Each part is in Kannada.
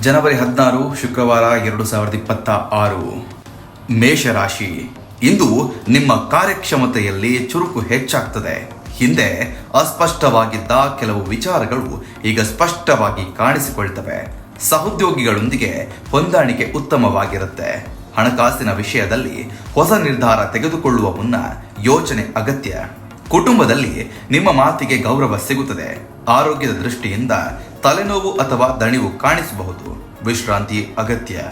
ಜನವರಿ ಹದಿನಾರು, ಶುಕ್ರವಾರ ಎರಡು ಸಾವಿರದ ಇಪ್ಪತ್ತ ಆರು ಮೇಷರಾಶಿ. ಇಂದು ನಿಮ್ಮ ಕಾರ್ಯಕ್ಷಮತೆಯಲ್ಲಿ ಚುರುಕು ಹೆಚ್ಚಾಗ್ತದೆ. ಹಿಂದೆ ಅಸ್ಪಷ್ಟವಾಗಿದ್ದ ಕೆಲವು ವಿಚಾರಗಳು ಈಗ ಸ್ಪಷ್ಟವಾಗಿ ಕಾಣಿಸಿಕೊಳ್ತವೆ. ಸಹೋದ್ಯೋಗಿಗಳೊಂದಿಗೆ ಹೊಂದಾಣಿಕೆ ಉತ್ತಮವಾಗಿರುತ್ತೆ. ಹಣಕಾಸಿನ ವಿಷಯದಲ್ಲಿ ಹೊಸ ನಿರ್ಧಾರ ತೆಗೆದುಕೊಳ್ಳುವ ಮುನ್ನ ಯೋಚನೆ ಅಗತ್ಯ. ಕುಟುಂಬದಲ್ಲಿ ನಿಮ್ಮ ಮಾತಿಗೆ ಗೌರವ ಸಿಗುತ್ತದೆ. ಆರೋಗ್ಯದ ದೃಷ್ಟಿಯಿಂದ ತಲೆನೋವು ಅಥವಾ ದಣಿವು ಕಾಣಿಸಬಹುದು. ವಿಶ್ರಾಂತಿ ಅಗತ್ಯ.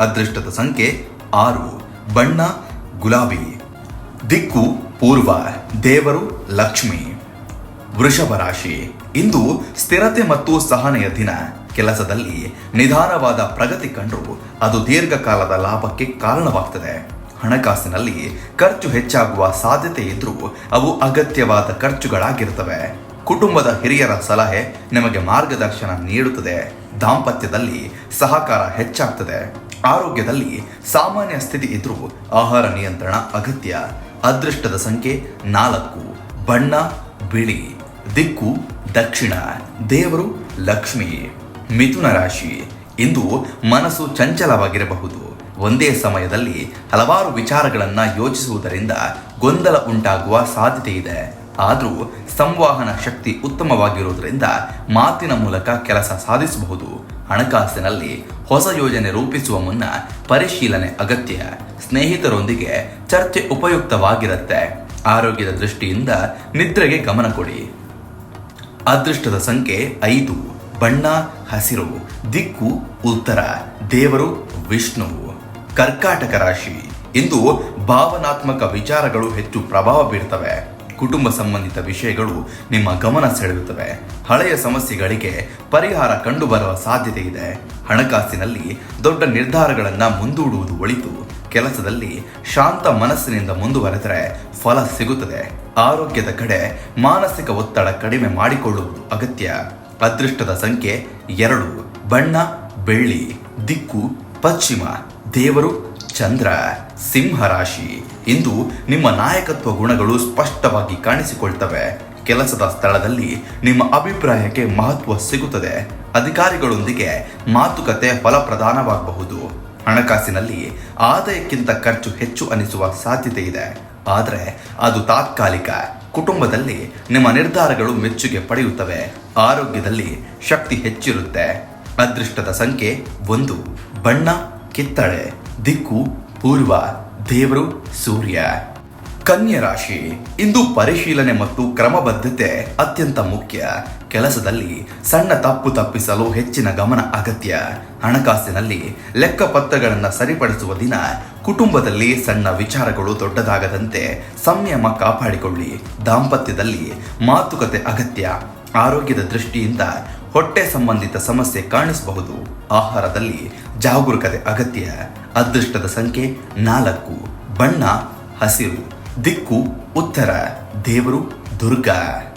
ಅದೃಷ್ಟದ ಸಂಖ್ಯೆ ಆರು. ಬಣ್ಣ, ಗುಲಾಬಿ. ದಿಕ್ಕು, ಪೂರ್ವ. ದೇವರು, ಲಕ್ಷ್ಮಿ. ವೃಷಭ ರಾಶಿ. ಇಂದು ಸ್ಥಿರತೆ ಮತ್ತು ಸಹನೆಯ ದಿನ. ಕೆಲಸದಲ್ಲಿ ನಿಧಾನವಾದ ಪ್ರಗತಿ ಕಂಡು ಅದು ದೀರ್ಘಕಾಲದ ಲಾಭಕ್ಕೆ ಕಾರಣವಾಗ್ತದೆ. ಹಣಕಾಸಿನಲ್ಲಿ ಖರ್ಚು ಹೆಚ್ಚಾಗುವ ಸಾಧ್ಯತೆ ಇದ್ರೂ ಅವು ಅಗತ್ಯವಾದ ಖರ್ಚುಗಳಾಗಿರ್ತವೆ. ಕುಟುಂಬದ ಹಿರಿಯರ ಸಲಹೆ ನಿಮಗೆ ಮಾರ್ಗದರ್ಶನ ನೀಡುತ್ತದೆ. ದಾಂಪತ್ಯದಲ್ಲಿ ಸಹಕಾರ ಹೆಚ್ಚಾಗ್ತದೆ. ಆರೋಗ್ಯದಲ್ಲಿ ಸಾಮಾನ್ಯ ಸ್ಥಿತಿ ಇದ್ರೂ ಆಹಾರ ನಿಯಂತ್ರಣ ಅಗತ್ಯ. ಅದೃಷ್ಟದ ಸಂಖ್ಯೆ ನಾಲ್ಕು. ಬಣ್ಣ, ಬಿಳಿ. ದಿಕ್ಕು, ದಕ್ಷಿಣ. ದೇವರು ಲಕ್ಷ್ಮಿ. ಮಿಥುನ ರಾಶಿ. ಇಂದು ಮನಸ್ಸು ಚಂಚಲವಾಗಿರಬಹುದು. ಒಂದೇ ಸಮಯದಲ್ಲಿ ಹಲವಾರು ವಿಚಾರಗಳನ್ನು ಯೋಚಿಸುವುದರಿಂದ ಗೊಂದಲ ಉಂಟಾಗುವ ಸಾಧ್ಯತೆ ಇದೆ. ಆದರೂ ಸಂವಹನ ಶಕ್ತಿ ಉತ್ತಮವಾಗಿರುವುದರಿಂದ ಮಾತಿನ ಮೂಲಕ ಕೆಲಸ ಸಾಧಿಸಬಹುದು. ಹಣಕಾಸಿನಲ್ಲಿ ಹೊಸ ಯೋಜನೆ ರೂಪಿಸುವ ಮುನ್ನ ಪರಿಶೀಲನೆ ಅಗತ್ಯ. ಸ್ನೇಹಿತರೊಂದಿಗೆ ಚರ್ಚೆ ಉಪಯುಕ್ತವಾಗಿರುತ್ತೆ. ಆರೋಗ್ಯದ ದೃಷ್ಟಿಯಿಂದ ನಿದ್ರೆಗೆ ಗಮನ ಕೊಡಿ. ಅದೃಷ್ಟದ ಸಂಖ್ಯೆ ಐದು. ಬಣ್ಣ, ಹಸಿರು, ದಿಕ್ಕು, ಉತ್ತರ. ದೇವರು ವಿಷ್ಣು. ಕರ್ಕಾಟಕ ರಾಶಿ. ಇಂದು ಭಾವನಾತ್ಮಕ ವಿಚಾರಗಳು ಹೆಚ್ಚು ಪ್ರಭಾವ ಬೀರ್ತವೆ. ಕುಟುಂಬ ಸಂಬಂಧಿತ ವಿಷಯಗಳು ನಿಮ್ಮ ಗಮನ ಸೆಳೆಯುತ್ತವೆ. ಹಳೆಯ ಸಮಸ್ಯೆಗಳಿಗೆ ಪರಿಹಾರ ಕಂಡುಬರುವ ಸಾಧ್ಯತೆ ಇದೆ. ಹಣಕಾಸಿನಲ್ಲಿ ದೊಡ್ಡ ನಿರ್ಧಾರಗಳನ್ನ ಮುಂದೂಡುವುದು ಒಳಿತು. ಕೆಲಸದಲ್ಲಿ ಶಾಂತ ಮನಸ್ಸಿನಿಂದ ಮುಂದುವರೆದರೆ ಫಲ ಸಿಗುತ್ತದೆ. ಆರೋಗ್ಯದ ಕಡೆ ಮಾನಸಿಕ ಒತ್ತಡ ಕಡಿಮೆ ಮಾಡಿಕೊಳ್ಳುವುದು ಅಗತ್ಯ. ಅದೃಷ್ಟದ ಸಂಖ್ಯೆ ಎರಡು. ಬಣ್ಣ, ಬೆಳ್ಳಿ, ದಿಕ್ಕು, ಪಶ್ಚಿಮ. ದೇವರು ಚಂದ್ರ, ಸಿಂಹ ರಾಶಿ. ಇಂದು ನಿಮ್ಮ ನಾಯಕತ್ವ ಗುಣಗಳು ಸ್ಪಷ್ಟವಾಗಿ ಕಾಣಿಸಿಕೊಳ್ತವೆ. ಕೆಲಸದ ಸ್ಥಳದಲ್ಲಿ ನಿಮ್ಮ ಅಭಿಪ್ರಾಯಕ್ಕೆ ಮಹತ್ವ ಸಿಗುತ್ತದೆ. ಅಧಿಕಾರಿಗಳೊಂದಿಗೆ ಮಾತುಕತೆ ಫಲಪ್ರದಾನವಾಗಬಹುದು. ಹಣಕಾಸಿನಲ್ಲಿ ಆದಾಯಕ್ಕಿಂತ ಖರ್ಚು ಹೆಚ್ಚು ಅನಿಸುವ ಸಾಧ್ಯತೆ ಇದೆ. ಆದರೆ ಅದು ತಾತ್ಕಾಲಿಕ. ಕುಟುಂಬದಲ್ಲಿ ನಿಮ್ಮ ನಿರ್ಧಾರಗಳು ಮೆಚ್ಚುಗೆ ಪಡೆಯುತ್ತವೆ. ಆರೋಗ್ಯದಲ್ಲಿ ಶಕ್ತಿ ಹೆಚ್ಚಿರುತ್ತೆ. ಅದೃಷ್ಟದ ಸಂಖ್ಯೆ ಒಂದು. ಬಣ್ಣ ಕಿತ್ತಳೆ, ದಿಕ್ಕು, ಪೂರ್ವ, ದೇವರು, ಸೂರ್ಯ. ಕನ್ಯಾ ರಾಶಿ, ಇಂದು ಪರಿಶೀಲನೆ ಮತ್ತು ಕ್ರಮಬದ್ಧತೆ ಅತ್ಯಂತ ಮುಖ್ಯ. ಕೆಲಸದಲ್ಲಿ ಸಣ್ಣ ತಪ್ಪು ತಪ್ಪಿಸಲು ಹೆಚ್ಚಿನ ಗಮನ ಅಗತ್ಯ. ಹಣಕಾಸಿನಲ್ಲಿ ಲೆಕ್ಕಪತ್ರಗಳನ್ನು ಸರಿಪಡಿಸುವ ದಿನ, ಕುಟುಂಬದಲ್ಲಿ ಸಣ್ಣ ವಿಚಾರಗಳು ದೊಡ್ಡದಾಗದಂತೆ ಸಂಯಮ ಕಾಪಾಡಿಕೊಳ್ಳಿ. ದಾಂಪತ್ಯದಲ್ಲಿ ಮಾತುಕತೆ ಅಗತ್ಯ. ಆರೋಗ್ಯದ ದೃಷ್ಟಿಯಿಂದ ಹೊಟ್ಟೆ ಸಂಬಂಧಿತ ಸಮಸ್ಯೆ ಕಾಣಿಸಬಹುದು. ಆಹಾರದಲ್ಲಿ ಜಾಗರೂಕತೆ ಅಗತ್ಯ. ಅದೃಷ್ಟದ ಸಂಖ್ಯೆ ನಾಲ್ಕು. ಬಣ್ಣ, ಹಸಿರು. ದಿಕ್ಕು, ಉತ್ತರ. ದೇವರು, ದುರ್ಗಾ.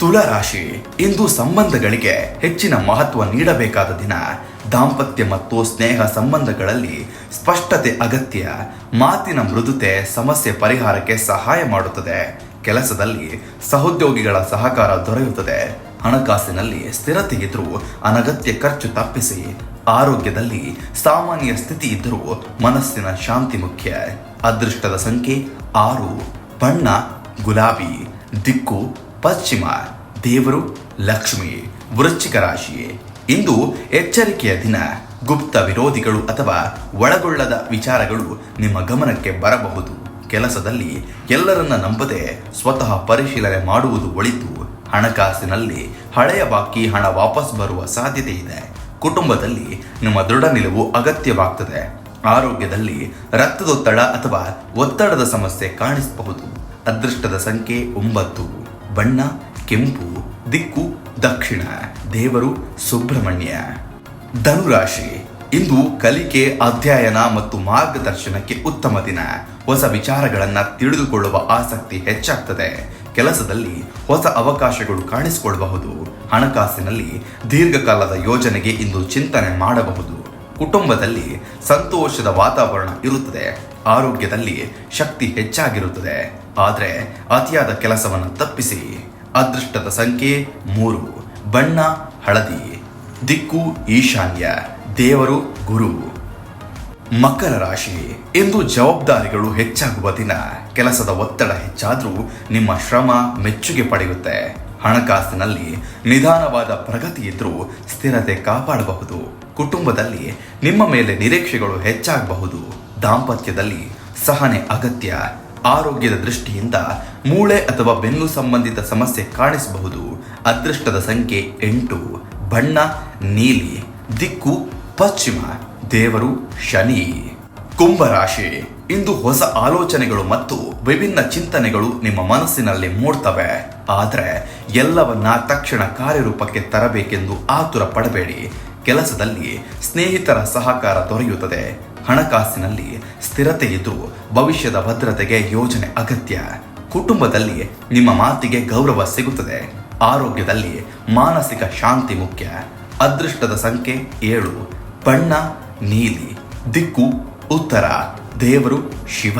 ತುಳರಾಶಿ ಇಂದು ಸಂಬಂಧಗಳಿಗೆ ಹೆಚ್ಚಿನ ಮಹತ್ವ ನೀಡಬೇಕಾದ ದಿನ. ದಾಂಪತ್ಯ ಮತ್ತು ಸ್ನೇಹ ಸಂಬಂಧಗಳಲ್ಲಿ ಸ್ಪಷ್ಟತೆ ಅಗತ್ಯ. ಮಾತಿನ ಮೃದುತೆ ಸಮಸ್ಯೆ ಪರಿಹಾರಕ್ಕೆ ಸಹಾಯ ಮಾಡುತ್ತದೆ. ಕೆಲಸದಲ್ಲಿ ಸಹೋದ್ಯೋಗಿಗಳ ಸಹಕಾರ ದೊರೆಯುತ್ತದೆ. ಹಣಕಾಸಿನಲ್ಲಿ ಸ್ಥಿರತೆ ಇದ್ರೂ ಅನಗತ್ಯ ಖರ್ಚು ತಪ್ಪಿಸಿ ಆರೋಗ್ಯದಲ್ಲಿ ಸಾಮಾನ್ಯ ಸ್ಥಿತಿ ಇದ್ದರೂ ಮನಸ್ಸಿನ ಶಾಂತಿ ಮುಖ್ಯ. ಅದೃಷ್ಟದ ಸಂಖ್ಯೆ ಆರು. ಬಣ್ಣ, ಗುಲಾಬಿ. ದಿಕ್ಕು, ಪಶ್ಚಿಮ. ದೇವರು, ಲಕ್ಷ್ಮಿ. ವೃಶ್ಚಿಕ ರಾಶಿ. ಇಂದು ಎಚ್ಚರಿಕೆಯ ದಿನ. ಗುಪ್ತ ವಿರೋಧಿಗಳು ಅಥವಾ ಒಳಗೊಳ್ಳದ ವಿಚಾರಗಳು ನಿಮ್ಮ ಗಮನಕ್ಕೆ ಬರಬಹುದು. ಕೆಲಸದಲ್ಲಿ ಎಲ್ಲರನ್ನ ನಂಬದೆ ಸ್ವತಃ ಪರಿಶೀಲನೆ ಮಾಡುವುದು ಒಳಿತು. ಹಣಕಾಸಿನಲ್ಲಿ ಹಳೆಯ ಬಾಕಿ ಹಣ ವಾಪಸ್ ಬರುವ ಸಾಧ್ಯತೆ ಇದೆ. ಕುಟುಂಬದಲ್ಲಿ ನಿಮ್ಮ ದೃಢ ನಿಲುವು ಅಗತ್ಯವಾಗ್ತದೆ. ಆರೋಗ್ಯದಲ್ಲಿ ರಕ್ತದೊತ್ತಡ ಅಥವಾ ಒತ್ತಡದ ಸಮಸ್ಯೆ ಕಾಣಿಸಬಹುದು. ಅದೃಷ್ಟದ ಸಂಖ್ಯೆ ಒಂಬತ್ತು. ಬಣ್ಣ, ಕೆಂಪು, ದಿಕ್ಕು, ದಕ್ಷಿಣ. ದೇವರು ಸುಬ್ರಹ್ಮಣ್ಯ. ಧನುರಾಶಿ. ಇಂದು ಕಲಿಕೆ, ಅಧ್ಯಯನ ಮತ್ತು ಮಾರ್ಗದರ್ಶನಕ್ಕೆ ಉತ್ತಮ ದಿನ. ಹೊಸ ವಿಚಾರಗಳನ್ನ ತಿಳಿದುಕೊಳ್ಳುವ ಆಸಕ್ತಿ ಹೆಚ್ಚಾಗ್ತದೆ. ಕೆಲಸದಲ್ಲಿ ಹೊಸ ಅವಕಾಶಗಳು ಕಾಣಿಸಿಕೊಳ್ಳಬಹುದು. ಹಣಕಾಸಿನಲ್ಲಿ ದೀರ್ಘಕಾಲದ ಯೋಜನೆಗೆ ಇಂದು ಚಿಂತನೆ ಮಾಡಬಹುದು. ಕುಟುಂಬದಲ್ಲಿ ಸಂತೋಷದ ವಾತಾವರಣ ಇರುತ್ತದೆ. ಆರೋಗ್ಯದಲ್ಲಿ ಶಕ್ತಿ ಹೆಚ್ಚಾಗಿರುತ್ತದೆ. ಆದರೆ ಅತಿಯಾದ ಕೆಲಸವನ್ನು ತಪ್ಪಿಸಿ. ಅದೃಷ್ಟದ ಸಂಖ್ಯೆ ಮೂರು. ಬಣ್ಣ, ಹಳದಿ. ದಿಕ್ಕು, ಈಶಾನ್ಯ. ದೇವರು, ಗುರು. ಮಕರ ರಾಶಿ. ಇಂದು ಜವಾಬ್ದಾರಿಗಳು ಹೆಚ್ಚಾಗುವ ದಿನ. ಕೆಲಸದ ಒತ್ತಡ ಹೆಚ್ಚಾದ್ರೂ ನಿಮ್ಮ ಶ್ರಮ ಮೆಚ್ಚುಗೆ ಪಡೆಯುತ್ತೆ. ಹಣಕಾಸಿನಲ್ಲಿ ನಿಧಾನವಾದ ಪ್ರಗತಿ ಇದ್ರೂ ಸ್ಥಿರತೆ ಕಾಪಾಡಬಹುದು. ಕುಟುಂಬದಲ್ಲಿ ನಿಮ್ಮ ಮೇಲೆ ನಿರೀಕ್ಷೆಗಳು ಹೆಚ್ಚಾಗಬಹುದು. ದಾಂಪತ್ಯದಲ್ಲಿ ಸಹನೆ ಅಗತ್ಯ. ಆರೋಗ್ಯದ ದೃಷ್ಟಿಯಿಂದ ಮೂಳೆ ಅಥವಾ ಬೆನ್ನು ಸಂಬಂಧಿತ ಸಮಸ್ಯೆ ಕಾಣಿಸಬಹುದು. ಅದೃಷ್ಟದ ಸಂಖ್ಯೆ ಎಂಟು. ಬಣ್ಣ, ನೀಲಿ. ದಿಕ್ಕು, ಪಶ್ಚಿಮ. ದೇವರು ಶನಿ. ಕುಂಭರಾಶಿ, ಇಂದು ಹೊಸ ಆಲೋಚನೆಗಳು ಮತ್ತು ವಿಭಿನ್ನ ಚಿಂತನೆಗಳು ನಿಮ್ಮ ಮನಸ್ಸಿನಲ್ಲಿ ಮೂಡ್ತವೆ. ಆದರೆ, ಎಲ್ಲವನ್ನ ತಕ್ಷಣ ಕಾರ್ಯರೂಪಕ್ಕೆ ತರಬೇಕೆಂದು ಆತುರ ಪಡಬೇಡಿ. ಕೆಲಸದಲ್ಲಿ ಸ್ನೇಹಿತರ ಸಹಕಾರ ದೊರೆಯುತ್ತದೆ. ಹಣಕಾಸಿನಲ್ಲಿ ಸ್ಥಿರತೆ ಇದ್ದು ಭವಿಷ್ಯದ ಭದ್ರತೆಗೆ ಯೋಜನೆ ಅಗತ್ಯ. ಕುಟುಂಬದಲ್ಲಿ ನಿಮ್ಮ ಮಾತಿಗೆ ಗೌರವ ಸಿಗುತ್ತದೆ. ಆರೋಗ್ಯದಲ್ಲಿ ಮಾನಸಿಕ ಶಾಂತಿ ಮುಖ್ಯ. ಅದೃಷ್ಟದ ಸಂಖ್ಯೆ ಏಳು. ಬಣ್ಣ ನೀಲಿ, ದಿಕ್ಕು, ಉತ್ತರ, ದೇವರು, ಶಿವ.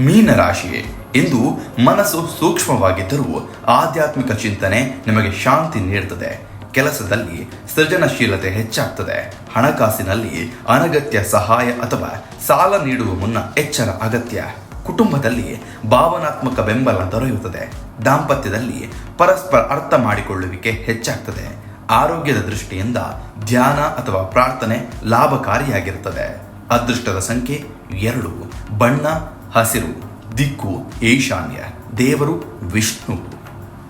ಮೀನರಾಶಿ ಇಂದು ಮನಸ್ಸು ಸೂಕ್ಷ್ಮವಾಗಿದ್ದರೂ ಆಧ್ಯಾತ್ಮಿಕ ಚಿಂತನೆ ನಿಮಗೆ ಶಾಂತಿ ನೀಡುತ್ತದೆ ಕೆಲಸದಲ್ಲಿ ಸೃಜನಶೀಲತೆ ಹೆಚ್ಚಾಗ್ತದೆ. ಹಣಕಾಸಿನಲ್ಲಿ ಅನಗತ್ಯ ಸಹಾಯ ಅಥವಾ ಸಾಲ ನೀಡುವ ಮುನ್ನ ಎಚ್ಚರ ಅಗತ್ಯ. ಕುಟುಂಬದಲ್ಲಿ ಭಾವನಾತ್ಮಕ ಬೆಂಬಲ ದೊರೆಯುತ್ತದೆ. ದಾಂಪತ್ಯದಲ್ಲಿ ಪರಸ್ಪರ ಅರ್ಥ ಮಾಡಿಕೊಳ್ಳುವಿಕೆ ಹೆಚ್ಚಾಗ್ತದೆ. ಆರೋಗ್ಯದ ದೃಷ್ಟಿಯಿಂದ ಧ್ಯಾನ ಅಥವಾ ಪ್ರಾರ್ಥನೆ ಲಾಭಕಾರಿಯಾಗಿರುತ್ತದೆ. ಅದೃಷ್ಟದ ಸಂಖ್ಯೆ ಎರಡು. ಬಣ್ಣ, ಹಸಿರು, ದಿಕ್ಕು, ಈಶಾನ್ಯ. ದೇವರು ವಿಷ್ಣು.